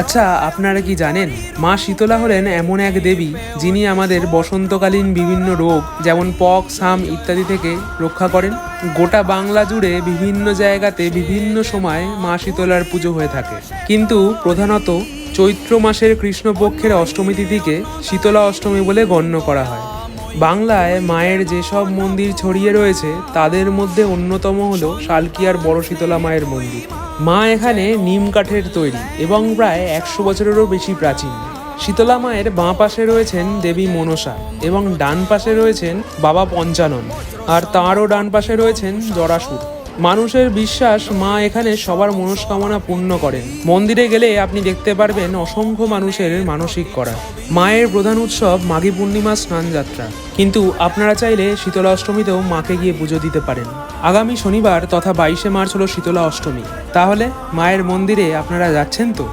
আচ্ছা আপনারা কি জানেন, মা শীতলা হলেন এমন এক দেবী যিনি আমাদের বসন্তকালীন বিভিন্ন রোগ, যেমন পক, সাম ইত্যাদি থেকে রক্ষা করেন। গোটা বাংলা জুড়ে বিভিন্ন জায়গাতে বিভিন্ন সময় মা শীতলার পুজো হয়ে থাকে। কিন্তু প্রধানত চৈত্র মাসের কৃষ্ণপক্ষের অষ্টমী তিথিকে শীতলা অষ্টমী বলে গণ্য করা হয়। বাংলায় মায়ের যেসব মন্দির ছড়িয়ে রয়েছে, তাদের মধ্যে অন্যতম হল শালকিয়ার বড় শীতলা মায়ের মন্দির। মা এখানে নিম কাঠের তৈরি এবং প্রায় একশো বছরেরও বেশি প্রাচীন। শীতলা মায়ের বাঁ পাশে রয়েছেন দেবী মনসা এবং ডান পাশে রয়েছেন বাবা পঞ্চানন। আর তাঁরও ডান পাশে রয়েছেন জরাসুর। মানুষের বিশ্বাস মা এখানে সবার মনস্কামনা পূর্ণ করেন। মন্দিরে গেলে আপনি দেখতে পারবেন অসংখ্য মানুষের মানসিক করা। মায়ের প্রধান উৎসব মাঘী পূর্ণিমা স্নান যাত্রা। কিন্তু আপনারা চাইলে শীতলা অষ্টমীতেও মাকে গিয়ে পুজো দিতে পারেন। আগামী শনিবার তথা বাইশে মার্চ হলো শীতলা অষ্টমী। তাহলে মায়ের মন্দিরে আপনারা যাচ্ছেন তো?